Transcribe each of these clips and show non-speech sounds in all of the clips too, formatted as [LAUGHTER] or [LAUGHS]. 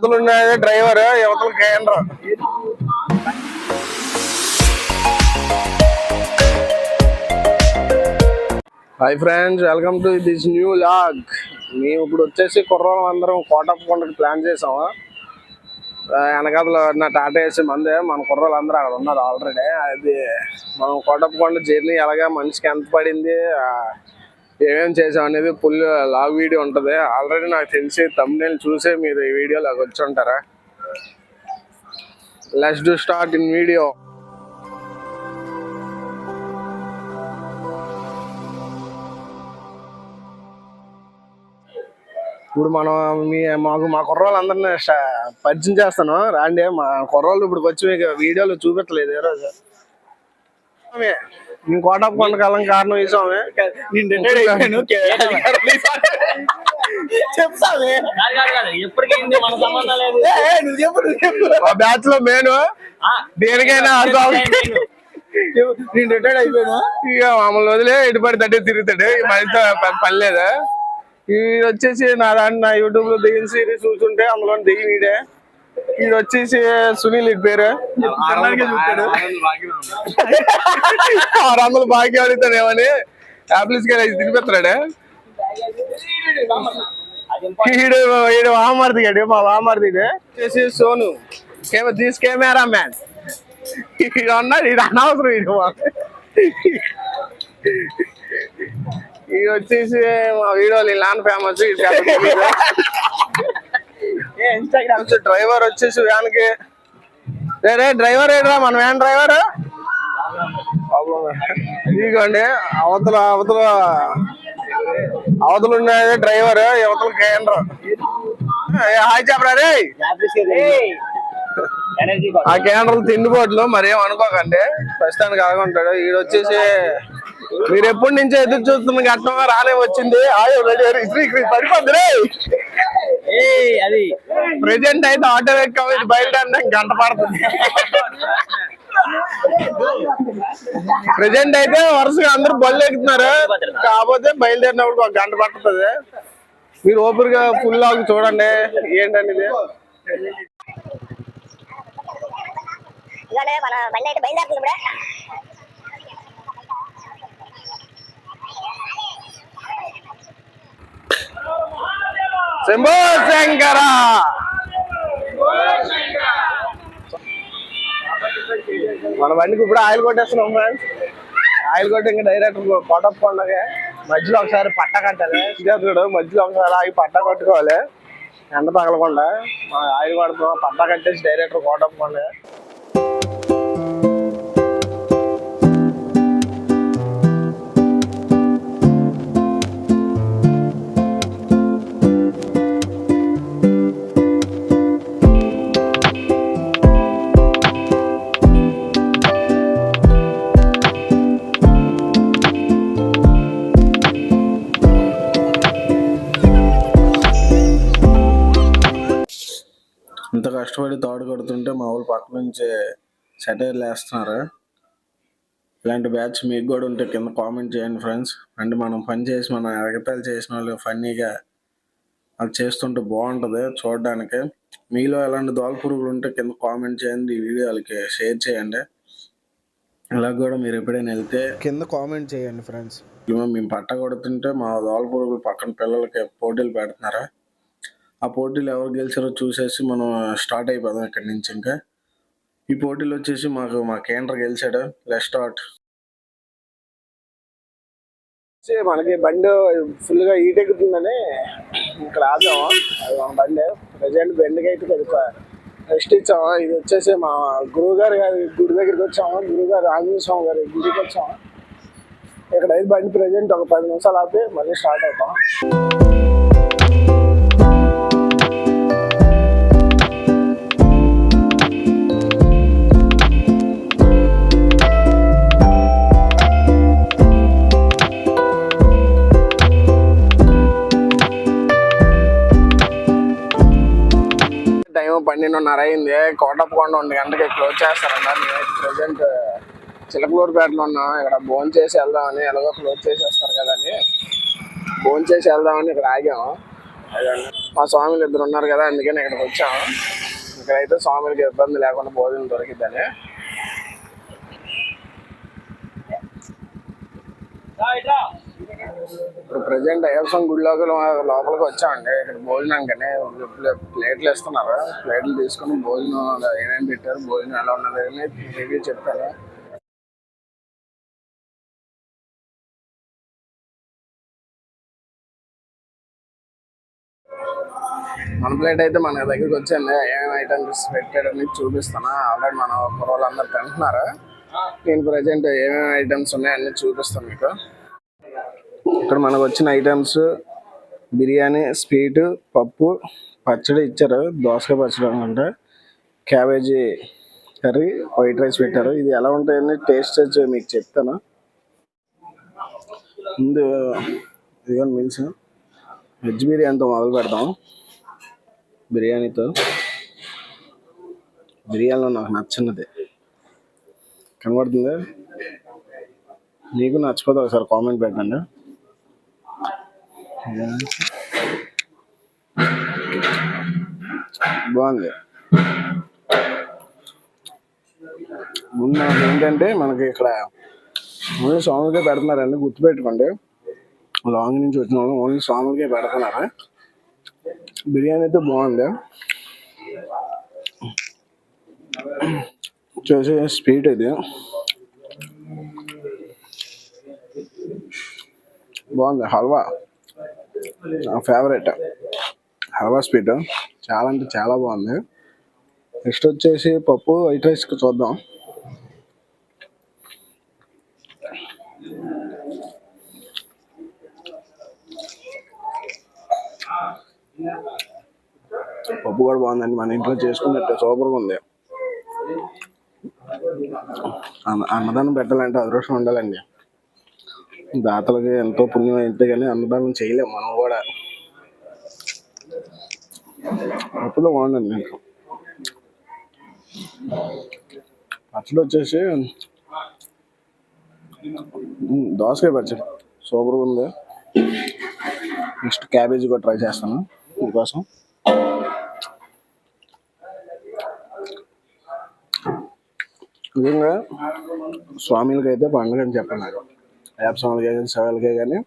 అవతలున్నాయి driver యువతలు కేంద్ర hi friends welcome to this new vlog మేము ఇప్పుడు వచ్చేసి కుర్రోళ్ళం అందరం కోటప్పకొండకి ప్లాన్ చేసాము? ఆ, వెనకాతల నా టాటా వేసి మందే మన కుర్రోళ్ళు అందరూ అక్కడ ఉన్నారు ఆల్రెడీ అది మనం కోటప్పకొండ జర్నీ ఎలాగా మనిషికి ఎంత పడింది ఏమేమి చేసాం అనేది ఫుల్ లాగ్ వీడియో ఉంటుంది. ఆల్రెడీ నాకు తెలిసి తమ్నేల్ చూసే మీరు ఈ వీడియోలోకి వచ్చి ఉంటారా? Let's do start in video ఇప్పుడు మనం మీ మాకు మా కుర్రోళ్ళందరినీ పరిచయం చేస్తాను. రాండి మా కుర్రోళ్ళు ఇప్పుడు వచ్చి మీకు వీడియోలు చూపించలేదు ఈరోజు మేము కోటప్ప కొండ కాలం కారణం ఈ స్వామి. [LAUGHS] నువ్వు చెప్పు నువ్వు చెప్పు. మా బ్యాచ్లో మేను ఆ, దేనికైనా. నేను రిటైర్డ్ అయిపోయాను. ఇక మమ్మల్ని వదిలే ఇటు పడి తట్టే తిరుగుతాడు. ప- పని లేదా? ఇది వచ్చేసి నా దాంట్లో నా యూట్యూబ్లో దిగిన సిరీస్ చూస్తుంటే అందులో దిగి వీడే ఇది వచ్చేసి సునీల్ పేరు. చూస్తాడు. ఆరు వందలు బాకీ అడుగుతాడేమని ఆపిల్స్కి తినిపిస్తున్నాడు ఈడు ఈడు వామర్ది గడు మా వామర్ది వచ్చేసి సోను. కెమె తీస్ కెమెరా మ్యాన్. ఈడు అన్నాడు ఈడు అనవసరం మాకు. ఈడు వచ్చేసి మా వీడియోలు నాన్ ఫేమస్ డ్రైవర్ వచ్చేసి వ్యాన్కి రే డ్రైవర్ ఏడ్రా? మన వ్యాన్ డ్రైవర్ ఇదిగోండి అవతల అవతల అవతల ఉన్నది డ్రైవర్ యువతల కేంద్రం హాయ్ చెప్పరా రే? ఆ కేంద్రం తిండిపోట్లు మరేం అనుకోకండి. ప్రస్తుతానికి ఆగుంటాడు ఈడు వచ్చేసి మీరు ఎప్పటి నుంచి ఎదురు చూస్తున్న ఘట్టం రాలే వచ్చింది. ఆయో రెడీ పడిపోద్ది రే ప్రెజెంట్ అయితే ఆటో ఎక్కి బయలుదేరడానికి గంట పడుతుంది. ప్రెజెంట్ అయితే వరుసగా అందరూ బళ్ళు ఎక్కుతున్నారు. కాకపోతే బయలుదేరినప్పుడు ఒక గంట పడుతుంది. మీరు ఓపికగా ఫుల్ లాగ్ చూడండి ఏంటండి ఇది? ఇవాళ మన బండి అయితే బయలుదేరుతుంది ఇప్పుడే శంభో శంకర మన బండికి ఇప్పుడు ఆయిల్ కొట్టేస్తున్నాం ఫ్రెండ్స్ ఆయిల్ కొట్టి ఇంకా డైరెక్ట్ కోటప్ప కొండగా మధ్యలో ఒకసారి పట్ట కట్టాలి. మధ్యలో ఒకసారి ఆగి పట్ట కొట్టుకోవాలి. ఎండ తగలకుండా ఆయిల్ కొడుతున్నాం పట్ట కట్టేసి డైరెక్ట్ కోటప్ప కష్టపడి తాడు కొడుతుంటే మా ఊళ్ళు పక్క నుంచి సెటైర్లు వేస్తున్నారు. ఇలాంటి బ్యాచ్ మీకు కూడా ఉంటే కింద కామెంట్ చేయండి ఫ్రెండ్స్. అంటే మనం పని చేసి మనం ఎగతాలు చేసిన వాళ్ళు ఫన్నీగా అది చేస్తుంటే బాగుంటుంది చూడడానికి. మీలో ఎలాంటి దోల పురుగులు ఉంటే కింద కామెంట్ చేయండి ఈ వీడియోలకి షేర్ చేయండి. ఇలా కూడా మీరు ఎప్పుడైనా వెళ్తే కింద కామెంట్ చేయండి ఫ్రెండ్స్. మేము పట్ట కొడుతుంటే మా దోల పురుగులు పక్కన పిల్లలకి పోటీలు పెడుతున్నారా. ఆ పోటీలు ఎవరు గెలిచారో చూసేసి మనం స్టార్ట్ అయిపోదాం ఇక్కడి నుంచి ఇంకా. ఈ పోటీలు వచ్చేసి మాకు మా కేంద్ర గెలిచాడు. లెట్ స్టార్ట్ మనకి బండి ఫుల్గా హీట్ ఎక్కుతుందని ఇక్కడ ఆదాం అది మన బండి. ప్రజెంట్ బండికి అయితే రెస్ట్ ఇచ్చాము ఇది వచ్చేసి మా గురువు గారి గారి గుడి దగ్గరికి వచ్చాము గురువు గారు ఆంజనేయ స్వామి గారి గుడికి వచ్చాము ఇక్కడ అయితే బండి ప్రజెంట్ ఒక పది నిమిషాలు ఆపి మళ్ళీ స్టార్ట్ అవుతాం. తప్పకుండా గంటకి క్లోజ్ చేస్తారన్న మేమైతే ప్రజెంట్ చిలకలూరుపేటలో ఉన్నాం. ఇక్కడ భోజనం చేసి వెళ్దామని ఎలాగో క్లోజ్ చేసేస్తారు కదా అని భోజనం చేసి వెళ్దామని ఇక్కడ ఆగాం. మా స్వామిలు ఇద్దరు ఉన్నారు కదా అందుకని ఇక్కడికి వచ్చాము ఇక్కడైతే స్వామికి ఇబ్బంది లేకుండా భోజనం దొరికిద్దని. ఇప్పుడు ప్రజెంట్ అయ్యప్ప గుడిలోకి లోపలికి వచ్చామండి. ఇక్కడ భోజనానికని ప్లేట్లు ఇస్తున్నారు ప్లేట్లు తీసుకుని భోజనం ఏమేమి పెట్టారు భోజనం ఎలా ఉన్నది అని రివ్యూ చెప్తారు మన ప్లేట్ అయితే మన దగ్గరికి వచ్చింది ఏమేమి ఐటమ్స్ పెట్టాడని చూపిస్తాను. ఆల్రెడీ మన కుర్రోళ్ళు అందరు తింటున్నారు. నేను ప్రజెంట్ ఏమేమి ఐటమ్స్ ఉన్నాయని చూపిస్తాను మీకు. ఇక్కడ మనకు వచ్చిన ఐటమ్స్ బిర్యానీ స్వీట్ పప్పు పచ్చడి ఇచ్చారు. దోసకాయ పచ్చడి అనుకుంటా క్యాబేజీ కర్రీ వైట్ రైస్ పెట్టారు. ఇది ఎలా ఉంటాయని టేస్ట్ చేసి మీకు చెప్తాను. ముందు ఇదిగో మీల్స్. వెజ్ బిర్యానీతో మొదలు పెడతాం బిర్యానీతో. బిర్యానీలో నాకు నచ్చినది. కనబడుతుంది? మీకు నచ్చిపోతే ఒకసారి కామెంట్ పెట్టండి. బాగుంది. ముందు ఏంటంటే మనకి ఇక్కడ ఓన్లీ స్వాములకే పెడుతున్నారండి గుర్తుపెట్టుకోండి. లాంగ్ నుంచి వచ్చిన వాళ్ళు ఓన్లీ స్వాములకే పెడుతున్నారు. బిర్యానీ అయితే బాగుంది. చూసే స్వీట్ ఇది. బాగుంది హల్వా. నా ఫేవరెట్ హల్వా స్వీట్. చాలా అంటే చాలా బాగుంది. నెక్స్ట్ వచ్చేసి పప్పు వైట్ రైస్కి చూద్దాం. పప్పు కూడా బాగుందండి. మన ఇంట్లో చేసుకున్నట్టు సూపర్గా ఉంది. అన్న- అన్నదానం పెట్టాలంటే అదృష్టం ఉండాలండి. దాతలకి ఎంతో పుణ్యం అయితే కానీ అన్నదానం చేయలేము మనం కూడా అప్పుడు బాగుండండి నేను పచ్చడి వచ్చేసి దోసకాయ పచ్చడి. సూపర్గా ఉంది. నెక్స్ట్ క్యాబేజీ కూడా ట్రై చేస్తాను మీకోసం. నిజంగా స్వామిలకి అయితే పండుగ అని చెప్పాలి నాకు కానీ శివాలకే కానీ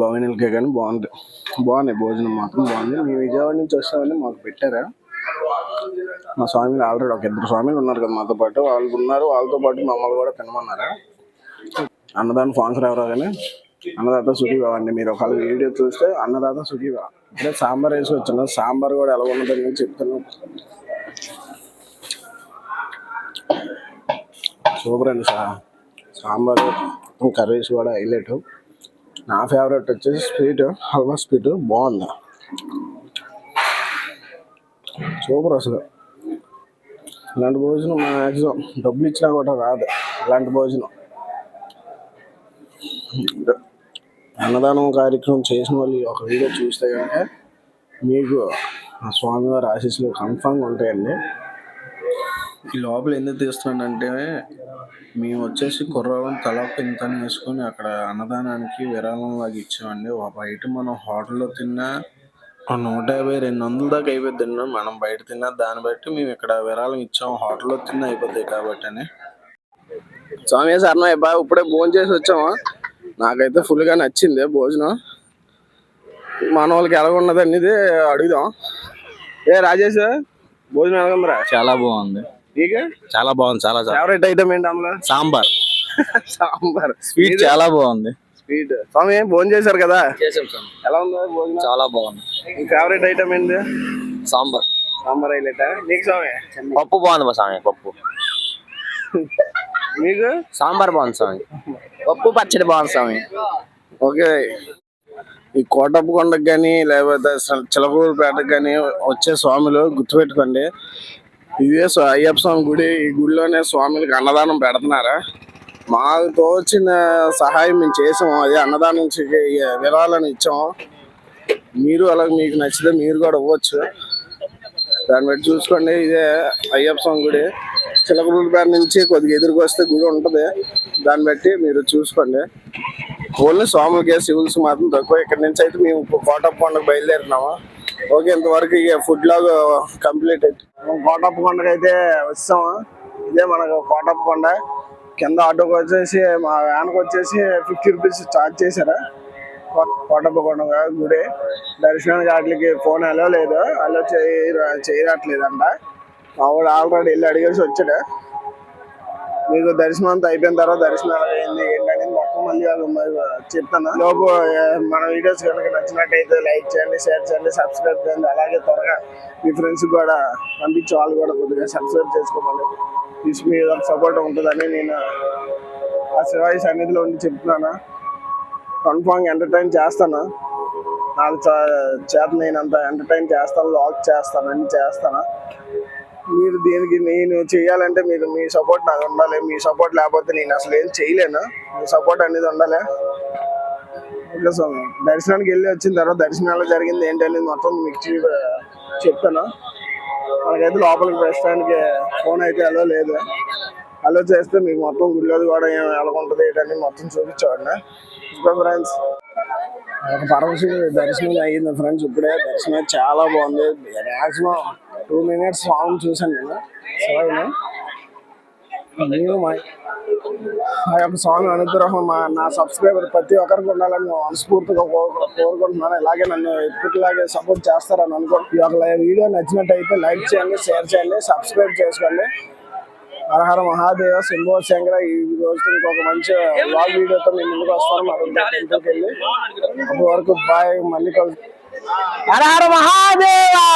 భవనీలకే కానీ బాగుంది బాగున్నాయి భోజనం మాత్రం బాగుంది. మేము విజయవాడ నుంచి వస్తామని మాకు పెట్టారా? మా స్వామిలు ఆల్రెడీ ఒక ఇద్దరు స్వామిలు ఉన్నారు కదా మాతో పాటు. వాళ్ళు ఉన్నారు వాళ్ళతో పాటు మమ్మల్ని కూడా తినమన్నారా అన్నదానం స్పాన్సర్ ఎవరో కానీ అన్నదాత సుఖీభావ అండి. మీరు ఒకవేళ వీడియో చూస్తే అన్నదాత సుఖీభావ. అంటే సాంబార్ వేసి వచ్చాను సాంబార్ కూడా ఎలా ఉన్నదని చెప్తున్నాను. సూపర్ అండి సార్. సాంబార్ కర్రీస్ కూడా హైలైట్. నా ఫేవరెట్ వచ్చేసి స్వీట్ హల్వా స్వీట్. బాగుంది. సూపర్ అసలు. ఇలాంటి భోజనం మ్యాక్సిమం డబ్బులు ఇచ్చినా కూడా రాదు. ఇలాంటి భోజనం. అన్నదానం కార్యక్రమం చేసిన వాళ్ళు ఒక వీడియో చూస్తే కనుక మీకు ఆ స్వామివారి ఆశీస్సులు కన్ఫామ్గా ఉంటాయండి. ఈ లోపల ఎందుకు తీస్తున్నానంటే మేము వచ్చేసి కుర్రాళ్ళం తలా ఇంత వేసుకొని అక్కడ అన్నదానానికి విరాళం లాగా ఇచ్చామండి. ఒక బయట మనం హోటల్లో తిన్నా ఆ నూట యాభై రెండు వందల దాకా అయిపోద్ది మనం బయట తిన్నా దాన్ని బట్టి మేము ఇక్కడ విరాళం ఇచ్చాం. హోటల్లో తిన్నా అయిపోతాయి కాబట్టి అని స్వామి సర్ణ బాగా ఇప్పుడే భోజనం చేసి వచ్చాము నాకైతే ఫుల్గా నచ్చింది భోజనం. మన వాళ్ళకి ఎలా ఉన్నది అనేది అడుగుదాం. ఏ రాజేష్ భోజనం ఎలా ఉందిరా? చాలా బాగుంది. చాలా బాగుంది చాలా ఫేవరెట్ ఐటమ్ ఏంటి అందులో? సాంబార్. [LAUGHS] సాంబార్. స్వీట్ చాలా బాగుంది. స్వీట్ స్వామి భోజనం చేశారు కదా? ఎలా ఉంది భోజనం? చాలా బాగుంది. నీ ఫేవరెట్ ఐటమ్ ఏంటి సాంబార్. సాంబార్ హైలైట్? నీకు స్వామి? పప్పు బాగుంది మా స్వామి పప్పు. [LAUGHS] మీకు సాంబార్ బాగుంది స్వామి. పప్పు పచ్చడి బాగుంది స్వామి. ఓకే. ఈ కోటప్ప కొండకు కానీ లేకపోతే చిలకూరుపేటకు కానీ వచ్చే స్వాములు గుర్తుపెట్టుకోండి. ఇదే అయ్యప్ప స్వామి గుడి. ఈ గుడిలోనే స్వామికి అన్నదానం పెడుతున్నారా? మాకు తోచిన సహాయం మేము చేసాము. అదే అన్నదానం చే- ఇచ్చాము. మీరు అలా మీకు నచ్చితే మీరు కూడా ఇవ్వచ్చు. దాన్ని బట్టి చూసుకోండి. ఇదే అయ్యప్ప స్వామి గుడి. చిలకలూరుపేట నుంచి కొద్దిగా ఎదురుకు వస్తే గుడి ఉంటుంది. దాన్ని బట్టి మీరు చూసుకోండి. ఓన్లీ స్వాములకే సివిల్స్ మాత్రం తక్కువ. ఇక్కడ నుంచి అయితే మేము కోటప్ప పండుగ బయలుదేరినాము ఓకే ఇంతవరకు ఇక ఫుడ్ లాగ్ కంప్లీట్ అయితే. కోటప్ప కొండకు అయితే వచ్చాము ఇదే మనకు కోటప్ప కొండ కింద ఆటోకి వచ్చేసి మా వ్యాన్కి వచ్చేసి ఫిఫ్టీ రూపీస్ ఛార్జ్ చేశారా. కోటప్ప కొండ గుడి. దర్శనానికి వాటికి ఫోన్ అలో లేదు. అలో చేయరా చేయట్లేదంట మా ఆల్రెడీ వెళ్ళి అడిగేసి వచ్చాడు. మీకు దర్శనం అంతా అయిపోయిన తర్వాత దర్శనం ఎలా అయింది ఏంటనేది చెప్తాను? లోపు మన వీడియోస్ కనుక నచ్చినట్టయితే లైక్ చేయండి షేర్ చేయండి సబ్స్క్రైబ్ చేయండి. అలాగే త్వరగా మీ ఫ్రెండ్స్ కూడా పంపించి వాళ్ళు కూడా కొద్దిగా సబ్స్క్రైబ్ చేసుకోవాలి ప్లీజ్ మీ సపోర్ట్ ఉంటుందని నేను ఆ శివాయి సన్నిధిలో ఉండి చెప్తున్నాను. కన్ఫామ్ ఎంటర్టైన్ చేస్తాను? నాకు చేత నేను అంత ఎంటర్టైన్ చేస్తాను లాక్ చేస్తాను అన్ని చేస్తాను? మీరు దీనికి నేను చేయాలంటే మీరు మీ సపోర్ట్ నాకు ఉండాలి. మీ సపోర్ట్ లేకపోతే నేను అసలు ఏం చేయలేను? మీ సపోర్ట్ అనేది ఉండాలి. ఓకే స్వామి దర్శనానికి వెళ్ళి వచ్చిన తర్వాత దర్శనాలు జరిగింది ఏంటనేది మొత్తం మీకు చెప్తాను. మనకైతే లోపలికి ప్రస్తుతానికి ఫోన్ అయితే అలో లేదు. అలో చేస్తే మీకు మొత్తం గుడిలోది కూడా ఏం ఎలా ఉంటుంది ఏంటని మొత్తం చూపించేవాడిన ఇంకా ఫ్రెండ్స్ ఒక పరమశివుడి దర్శనం అయ్యింది ఫ్రెండ్స్ ఇప్పుడే దర్శనం చాలా బాగుంది. మ్యాక్సిమం టూ మినిట్స్ సాంగ్ చూసాను నేను. సరేనా నేను మా ఆ యొక్క సాంగ్ అనుగ్రహం మా నా సబ్స్క్రైబర్ ప్రతి ఒక్కరికి ఉండాలని మనస్ఫూర్తిగా కోరుకుంటున్నాను. ఇలాగే నన్ను ఎప్పటిలాగే సపోర్ట్ చేస్తారని అనుకుంటు ఈ యొక్క వీడియో నచ్చినట్టయితే లైక్ చేయండి షేర్ చేయండి సబ్స్క్రైబ్ చేసుకోండి. హరహర మహాదేవ శంభో శంకర ఈ రోజు ఇంకొక మంచి బ్లాగ్ వీడియోతో మేము ముందుకు వస్తాను. మరొక ఇంటికి వెళ్ళి. అప్పటి వరకు బాయ్ మళ్ళీ కలుసు హర హర మహాదేవా!